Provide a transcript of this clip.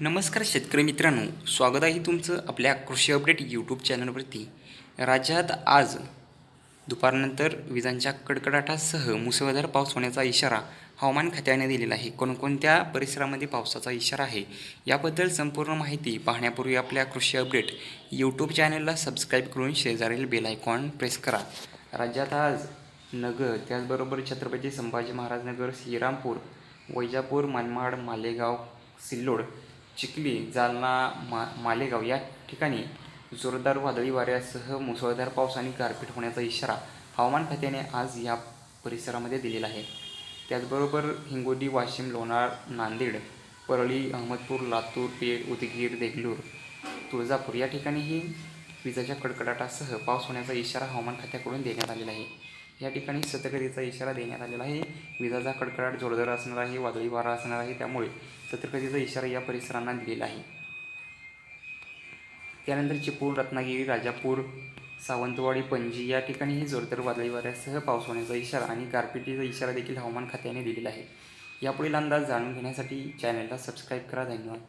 नमस्कार शेतकरी मित्रांनो स्वागत आहे तुमचं आपल्या कृषी अपडेट यूट्यूब चॅनलवरती. राज्यात आज दुपारनंतर विजांच्या कडकडाटासह मुसळधार पाऊस होण्याचा इशारा हवामान खात्याने दिलेला आहे. कोणकोणत्या परिसरामध्ये पावसाचा इशारा आहे याबद्दल संपूर्ण माहिती पाहण्यापूर्वी आपल्या कृषी अपडेट यूट्यूब चॅनलला सबस्क्राईब करून शेजारील बेल आयकॉन प्रेस करा. राज्यात आज नगर त्याचबरोबर छत्रपती संभाजी महाराज नगर श्रीरामपूर वैजापूर मनमाड मालेगाव सिल्लोड चिखली जालना मा मालेगाव या ठिकाणी जोरदार वादळी वाऱ्यासह मुसळधार पाऊस आणि गारपीट होण्याचा इशारा हवामान खात्याने आज या परिसरामध्ये दिलेला आहे. त्याचबरोबर हिंगोली वाशिम लोणार नांदेड परळी अहमदपूर लातूर पेठ उदगीर देगलूर तुळजापूर या ठिकाणीही विजाच्या कडकडाटासह पाऊस होण्याचा इशारा हवामान खात्याकडून देण्यात आलेला आहे. या ठिकाणी सतर्कतेचा इशारा देण्यात आलेला आहे. विजाचा कडकडाट जोरदार असणार आहे वादळी वारा असणार आहे त्यामुळे सतर्कतेचा इशारा या परिसरांना दिलेला आहे. त्यानंतर चिपळूण रत्नागिरी राजापूर सावंतवाडी पणजी या ठिकाणीही जोरदार वादळी वाऱ्यासह पाऊस होण्याचा इशारा आणि गारपिटीचा इशारा देखील हवामान खात्याने दिलेला आहे. यापुढील अंदाज जाणून घेण्यासाठी चॅनलला सबस्क्राईब करा. धन्यवाद.